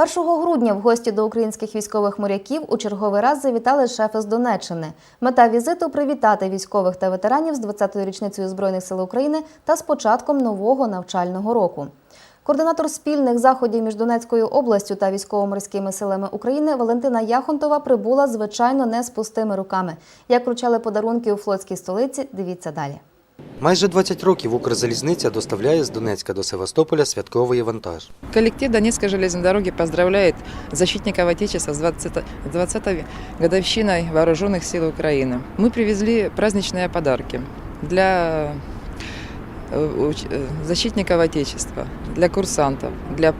1 грудня в гості до українських військових моряків у черговий раз завітали шефи з Донеччини. Мета візиту привітати військових та ветеранів з 20-ю річницею Збройних сил України та з початком нового навчального року. Координатор спільних заходів між Донецькою областю та військово-морськими силами України Валентина Яхонтова прибула звичайно не з пустими руками. Як вручали подарунки у флотській столиці, дивіться далі. Майже 20 років Укрзалізниця доставляє з Донецька до Севастополя святковий вантаж. Коллектив Донецкой железной дороги поздравляет защитников Отечества с 20 20-й годовщиной Вооруженных сил Украины. Мы привезли праздничные подарки для э, уч- э, защитников Отечества, для курсантов, для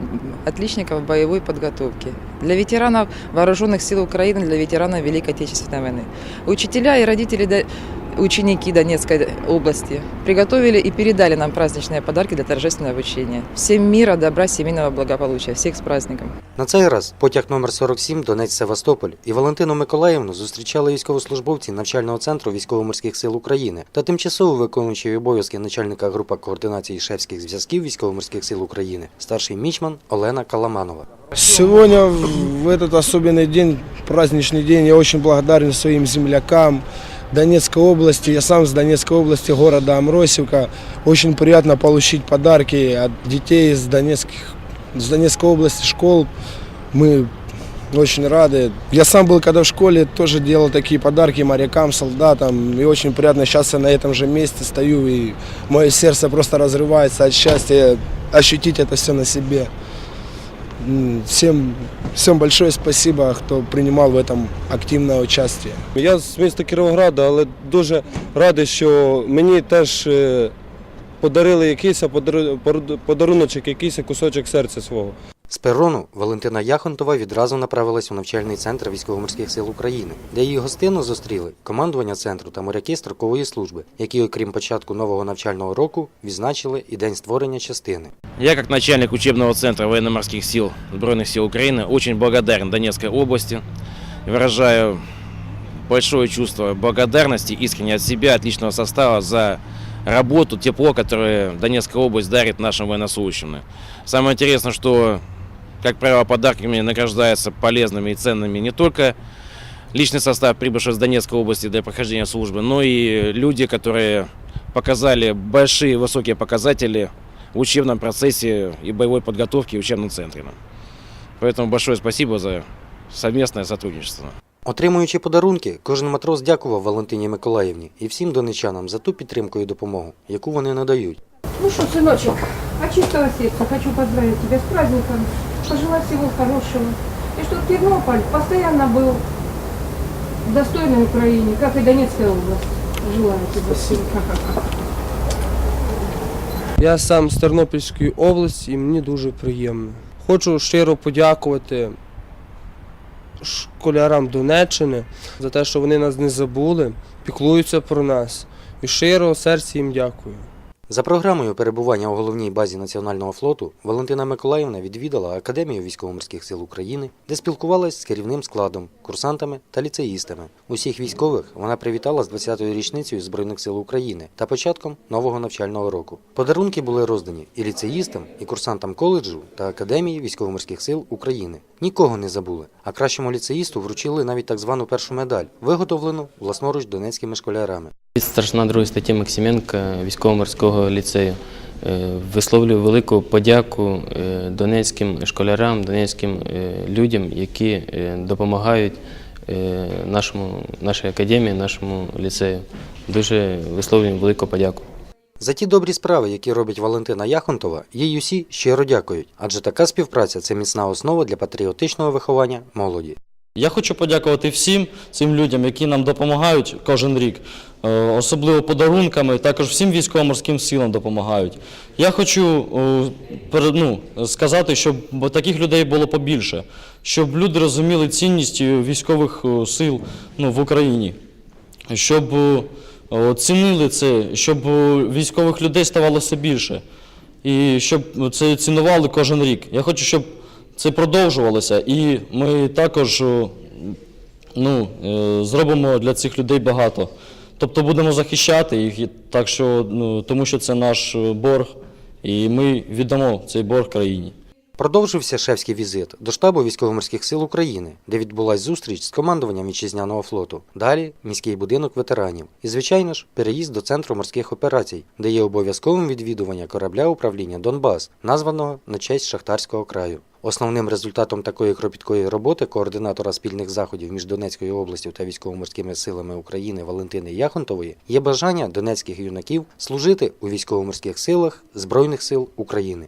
отличников боевой подготовки, для ветеранов Вооруженных сил Украины, для ветеранов Великой Отечественной войны. Учителя и родители До- ученики Донецкой области приготовили и передали нам праздничные подарки для торжественного обучения. Всем мира, добра, семейного благополучия. Всех с праздником! На цей раз потяг номер 47 Донець-Севастополь і Валентину Миколаївну зустрічали військовослужбовці навчального центру військово-морських сил України та тимчасово виконуючий обов'язки начальника групи координації шефських зв'язків військово-морських сил України, старший мічман Олена Каламанова. Сегодня, в этот особенный день, праздничный день, я очень благодарен своим землякам Донецкой области. Я сам с Донецкой области, города Амросевка. Очень приятно получить подарки от детей из, Донецких, с Донецкой области школ. Мы очень рады. Я сам был, когда в школе, тоже делал такие подарки морякам, солдатам. И очень приятно, сейчас я на этом же месте стою, и мое сердце просто разрывается от счастья ощутить это все на себе. Всем, всем большое спасибо, кто принимал в этом активное участие. Я з міста Кіровограда, але дуже радий, що мені теж е, подарили якийсь подаруночок, якийсь кусочок серця свого. З перону Валентина Яхонтова відразу направилась у навчальний центр військово-морських сил України, де її гостинно зустріли командування центру та моряки строкової служби, які, окрім початку нового навчального року, відзначили і день створення частини. Я, как начальник учебного центра военно-морских сил Сбройных сил Украины, очень благодарен Донецкой области. Выражаю большое чувство благодарности искренне от себя, от личного состава за работу, тепло, которое Донецкая область дарит нашим военнослужащим. Самое интересное, что, как правило, подарками награждаются полезными и ценными не только личный состав, прибывший из Донецкой области для прохождения службы, но и люди, которые показали большие высокие показатели в учебном процессе и боевой подготовке в учебном центре. Поэтому большое спасибо за совместное сотрудничество. Отримуючи подарунки, кожен матрос дякував Валентині Миколаївні і всім донечанам за ту підтримку і допомогу, яку вони надають. Ну что, сыночек, от чистого сердца хочу поздравить тебя с праздником, Пожелать всего хорошего. И чтобы Тернополь постоянно был в достойной Украине, как и Донецкая область. Желаю тебе всего. Я сам з Тернопільської області і мені дуже приємно. Хочу щиро подякувати школярам Донеччини за те, що вони нас не забули, піклуються про нас. І щиро серці їм дякую. За програмою перебування у головній базі Національного флоту Валентина Миколаївна відвідала Академію військово-морських сил України, де спілкувалась з керівним складом, курсантами та ліцеїстами. Усіх військових вона привітала з 20-ю річницею Збройних сил України та початком нового навчального року. Подарунки були роздані і ліцеїстам, і курсантам коледжу та Академії військово-морських сил України. Нікого не забули. А кращому ліцеїсту вручили навіть так звану першу медаль, виготовлену власноруч донецькими школярами. Старшина другої статті Максименка військово-морського ліцею. Е, Висловлюю велику подяку е, донецьким школярам, донецьким е, людям, які допомагають нашому, нашій академії, нашому ліцею. Дуже висловлюю велику подяку. За ті добрі справи, які робить Валентина Яхонтова, їй усі щиро дякують, адже така співпраця це міцна основа для патріотичного виховання молоді. Я хочу подякувати всім цим людям, які нам допомагають кожен рік, е, особливо подарунками, також всім військово-морським силам допомагають. Я хочу е, ну, сказати, щоб таких людей було побільше, щоб люди розуміли цінність е, військових сил ну, в Україні, щоб цінили це, щоб військових людей ставалося більше і щоб це цінували кожен рік. Я хочу, щоб це продовжувалося, і ми також е, ну, е, зробимо для цих людей багато. Тобто будемо захищати їх, так що, ну, тому що це наш е, борг, і ми віддамо цей борг країні. Продовжився шефський візит до штабу військово-морських сил України, де відбулась зустріч з командуванням вітчизняного флоту. Далі міський будинок ветеранів. І, звичайно ж, переїзд до центру морських операцій, де є обов'язковим відвідування корабля управління Донбас, названого на честь шахтарського краю. Основним результатом такої кропіткої роботи координатора спільних заходів між Донецькою областю та військово-морськими силами України Валентини Яхонтової є бажання донецьких юнаків служити у військово-морських силах Збройних сил України.